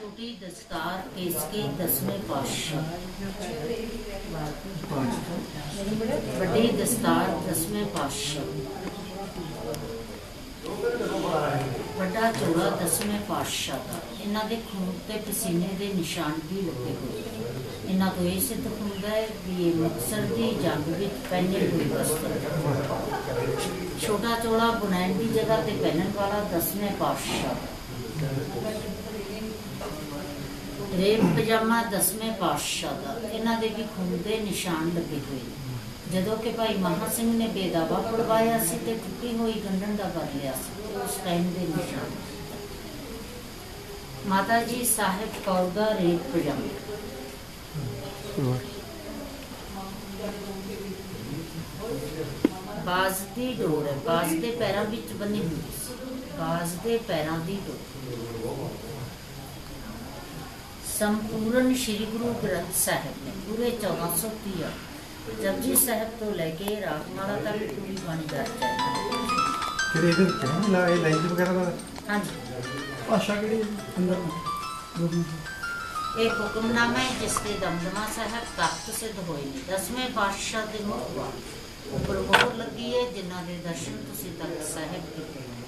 ਛੋਟੀ ਦਸਤਾਰ ਕੇਸਕੀ ਦਸਵੇਂ ਪਾਤਸ਼ਾਹ। ਵੱਡੀ ਦਸਤਾਰ ਦਸਵੇਂ ਪਾਤਸ਼ਾਹ। ਵੱਡਾ ਚੋਲਾ ਦਸਵੇਂ ਪਾਤਸ਼ਾਹ ਦਾ। ਇਹਨਾਂ ਦੇ ਖੂਨ ਤੇ ਪਸੀਨੇ ਦੇ ਨਿਸ਼ਾਨ ਵੀ ਲੱਗੇ ਹੋਏ ਇਹਨਾਂ ਤੋਂ ਇਹ ਸਿੱਧ ਹੁੰਦਾ ਹੈ ਵੀ ਇਹ ਮੁਕਤਸਰ ਦੀ ਜੰਗ ਵਿੱਚ ਪਹਿਨੇ ਹੋਏ ਵਸਤਰ ਛੋਟਾ ਚੋਲਾ ਬੁਨੈਣ ਦੀ ਜਗ੍ਹਾ ਤੇ ਪਹਿਨਣ ਵਾਲਾ ਦਸਵੇਂ ਪਾਤਸ਼ਾਹ। ਰੇਪ ਪਜਾਮਾ ਦਸਵੇਂ ਪਾਤਸ਼ਾਹ ਦਾ। ਇਹਨਾਂ ਦੇ ਵੀ ਖੂਨ ਦੇ ਨਿਸ਼ਾਨ ਲੱਗੇ ਹੋਏ ਜਦੋਂ ਕਿ ਭਾਈ ਮਹਾ ਸਿੰਘ ਨੇ ਬੇਦਾਵਾ ਪੜਵਾਇਆ ਸੀ ਤੇ ਟੁੱਟੀ ਹੋਈ ਗੰਢਣ ਦਾ ਕਰ ਸੀ ਉਸ ਟਾਈਮ ਦੇ ਨਿਸ਼ਾਨ ਮਾਤਾ ਜੀ, ਸਾਹਿਬ ਕੌਰ ਦਾ ਰੇਪ ਪਜਾਮਾ ਬਾਜ਼ ਦੀ ਡੋਰ ਹੈ, ਬਾਜ਼ ਦੇ ਪੈਰਾਂ ਵਿੱਚ ਬੰਨੀ ਹੁੰਦੀ ਸੀ। ਬਾਜ਼ ਦੇ ਪੈਰਾਂ ਦੀ ਡੋਰ ਸੰਪੂਰਨ ਸ੍ਰੀ ਗੁਰੂ ਗ੍ਰੰਥ ਸਾਹਿਬ ਨੇ, ਪੂਰੇ 1430 ਜਪਜੀ ਸਾਹਿਬ ਤੋਂ ਲੈ ਕੇ ਰਾਗਮਾਲਾ ਤੱਕ ਪੂਰੀ ਬਾਣੀ ਹੈ। ਕਿਹੜੇ ਇਹਦੇ ਵਿੱਚ ਹੈ? ਲਾ ਇਹ ਲਾਈਨ ਵਗੈਰਾ ਦਾ ਹਾਂਜੀ। ਭਾਸ਼ਾ ਕਿਹੜੀ ਅੰਦਰ ਨੂੰ। ਇਹ ਹੁਕਮਨਾਮਾ ਹੈ ਜਿਸ ਦੇ ਦਮਦਮਾ ਸਾਹਿਬ ਤਖਤ ਸਿੱਧ ਹੋਏ ਨੇ। ਦਸਵੇਂ ਪਾਤਸ਼ਾਹ ਦੇ ਮੁਖਵਾ ਉੱਪਰ ਮੋਹਰ ਲੱਗੀ ਹੈ ਜਿਨ੍ਹਾਂ ਦੇ ਦਰਸ਼ਨ ਤੁਸੀਂ ਤਖਤ ਸਾਹਿਬ ਕੀਤੇ ਨੇ।